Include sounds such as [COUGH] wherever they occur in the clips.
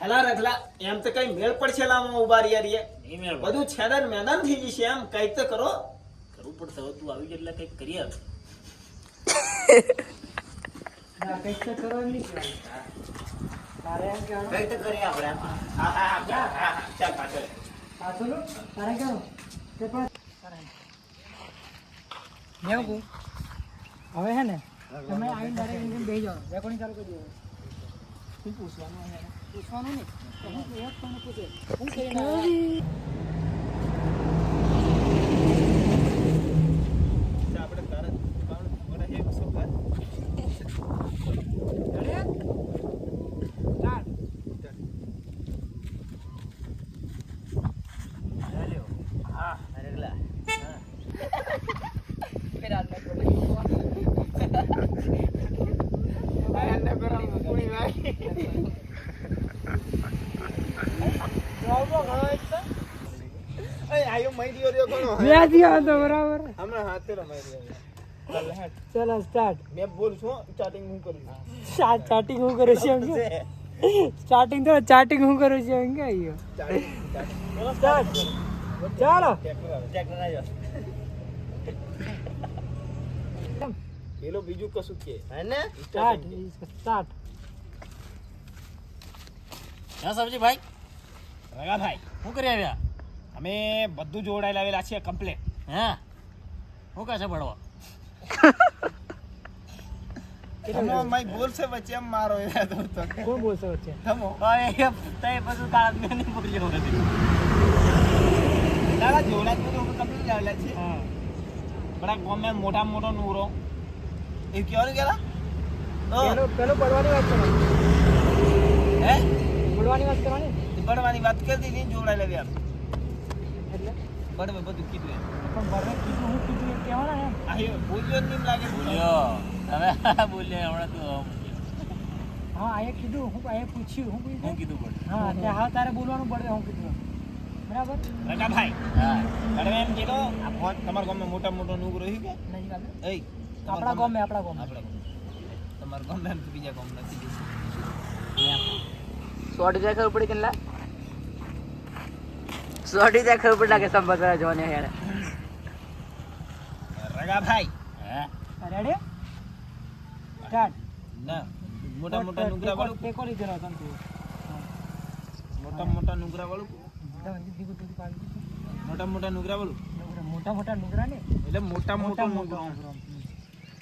હેલા રખલા એમ તો કઈ મેળ પડશે લામાં ઊભા રહ્યા રે મેળ બધું છેદન મેદાન થઈ જશે એમ કઈ તો કરો. કરવું પડશે હવે તું આવી એટલે કંઈક. ના કંઈક તો કરો નહીં. તારે એમ કહેવાનું? કંઈક તો કરીએ આપણે હા હા હા ચાલ, હા હા પાછળ તારે કહેવાનું? તે પણ તારે. મેં કહું હવે હે ને? તમે આવીને ડાયરેક્ટ ઇન્ડિયન બે જાઓ રેકોર્ડિંગ ચાલુ કરી દો શું પૂછવાનું પૂછવાનું નહીં. તો હું એ જ પૂછે. હું કરીને હે. ચાલ્યો. હા [LAUGHS] ચલો સ્ટાર્ટ મેં બોલ છું સ્ટાર્ટિંગ હું કરું છું સ્ટાર્ટિંગ હું કરું છું સ્ટાર્ટિંગ તો ચાટિંગ હું કરું છું એમ કે આવ્યો સ્ટાર્ટ ચાલો પેલો બીજું કશું કે હે ને સ્ટાર્ટ સ્ટાર્ટ હા સબજી ભાઈ? રગા ભાઈ શું કરી આવ્યા? અમે બધું જોડાઈ લાવેલા છીએ કમ્પ્લેટ હા. શું કહે છે ભણવા બોલશે? વચ્ચે એમ મારો એ તો તો કોણ બોલશે વચ્ચે? થમો હવે તઈ બધું કાળા મેં નહીં બોલ્યો નથી દાદા જોડા બધું અમે કમ્પ્લીટ લાવેલા છીએ. હા. બડા ગમે મોટા મોટો નૂરો. એ કેવાનું કેલા પેલો પેલો પડવાની વાત કરવાની હે? પડવાની વાત કરવાની? ભણવાની વાત કરી દીધી જોડાઈ લેવી આપ એટલે? બળવે બધું કીધું એમ. પણ બરને કીધું હું કીધું એમ કહેવાના એમ આ બોલ્યો જ નહીં લાગે બોલ્યો. તમે બોલ્યો હમણાં તું હા આયે કીધું હું આયે પૂછ્યું હું કીધું? કીધું પણ હા એટલે હા. તારે બોલવાનું પડે હું કીધું બરાબર? રગા ભાઈ હા. બળવે એમ કીધો આ ફોન તમારા ગામમાં મોટા મોટો નુગ રહ્યું કે? નહીં વાત એય આપણા ગામે આપણા ગામ. આપણા ગામ. તમારા ગામમાં બીજા ગામ નથી સોટી જાય ખબર પડી કેટલા? સોટી જાય ખબર પડી લાગે સંભાળ જોને યાર રગા ભાઈ રેડી સ્ટાર્ટ ના મોટા મોટા નુગરા વાળું ટેકો લીધેલો હતો તંતુ મોટા મોટા નુગરા વાળું મોટા મોટા નુગરા વાળું મોટા મોટા નુગરા ને? એટલે મોટા મોટા મોટા નુગરો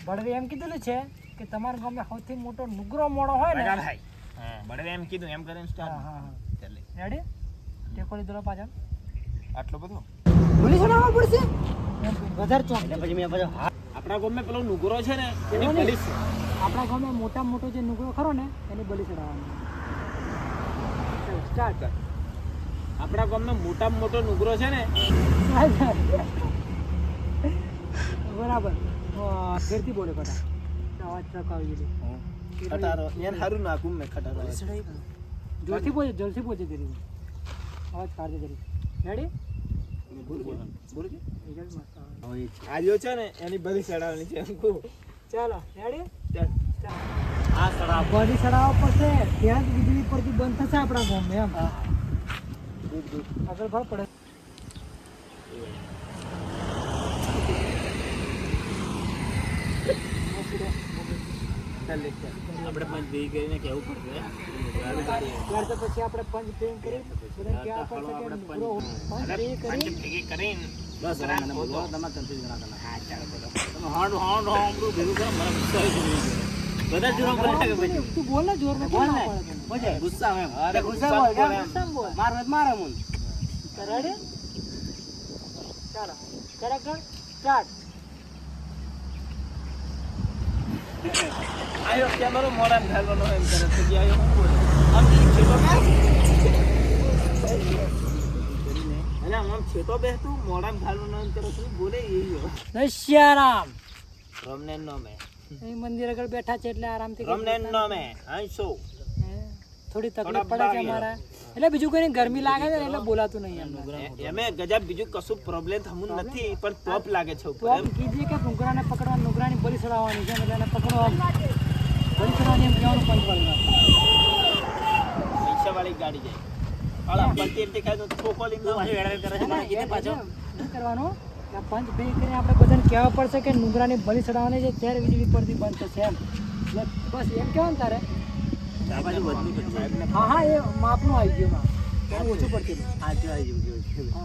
બળવે એમ કીધેલું છે કે તમારા ગામે સૌથી મોટો નુગરો મોડો હોય ને ભાઈ બળવે એમ કીધું એમ કરીને સ્ટાર સ્ટાર્ટ હા હા. ચાલે. રેડી ટેકો લીધેલો પાછળ આટલો બધો? ભૂલી ચડાવવા પડશે? વધારે ચોક. એટલે પછી મેં પાછો આપણા ગામમાં પેલો નુગરો છે ને એની પોલીસ આપણા ગામે મોટા મોટો જે નુકરો ખરો ને એની બલી ચડાવવાનો. સ્ટાર્ટ આપણા ગામમાં મોટા મોટો નુગરો છે ને બરાબર. ફેરથી બોલે કટા અવાજ આવી ગયેલી ખટારો યાર હારું નાખું મેં ખટારો જોરથી બોલે જલ્દી બોલે કરી અવાજ કાઢજે તેરી રેડી બોલ બોલ. બોલ કે? રિઝલ્ટ મસ્ત આવે. આજો છે ને એની બધી ચડાવવાની છે ચાલો રેડી ચાલ. આ ચડાવ બોડી ચડાવવા પડશે. ત્યાં જ વીજળી પરથી બંધ થશે આપણા ગામમાં એમ. આગળ ભાવ પડે ચાલ લે ચાલ આપણે પંચ ભેગી કરીને કેવું પડશે. ત્યાર તો પછી આપણે પંચ ભેગી કરી બધાને કહેવા પડશે પંચ ભેગી કરીને બસ બોલો તમે કન્ફ્યુઝ ના કરતા હા ચાલો બોલો. તમે હોન્ડ હોન્ડ હોન્ડ ભેગું કરો મને ગુસ્સો આવી બધા જ જોવા કે તું બોલ જોરમાં બોલ બોલ. ને. ગુસ્સા એમ. અરે ગુસ્સા બોલ એમ. બોલ. માર મત મારે મુન રેડી ચાલો કરેક્ટર સ્ટાર્ટ આયો કેમેરો મોડા એમ કરે છે કે આયો આમ છેટો એટલે આમ છેટો મોડા એમ કરે છે બોલે એ નશ્યારામ રમને નામે એ મંદિર આગળ બેઠા છે એટલે આરામથી રમને નામે હે, થોડી તકલીફ પડે છે અમારા. એટલે બીજું કોઈ ગરમી લાગે છે એટલે બોલાતું નહીં એમને. એમે ગજબ બીજું કશું પ્રોબ્લેમ થમું નથી પણ ટોપ લાગે છે ઉપર એમ. કીધી કે ભૂંગળાને પકડવા નુકરાની બલી ચડાવવાની છે એટલે એને પકડો બલી ચડાવવાની એમ કહેવાનું પંચ વાળી ગાડી જાય. હાલા પંચી એમ દેખાય તો છોકો લઈને પાછો વેડા કરે છે મને કીધે પાછો. શું કરવાનું પંચ બે કરીને આપણે બધાને કહેવા પડશે કે નુંગરાની બલી ચડાવવાની છે ત્યારે વીજળી પડતી બંધ થશે એમ. બસ એમ કહેવાનું તારે. હા હા એ માપનું આવી ગયું ઓછું પડતું? આજે આવી ગયું.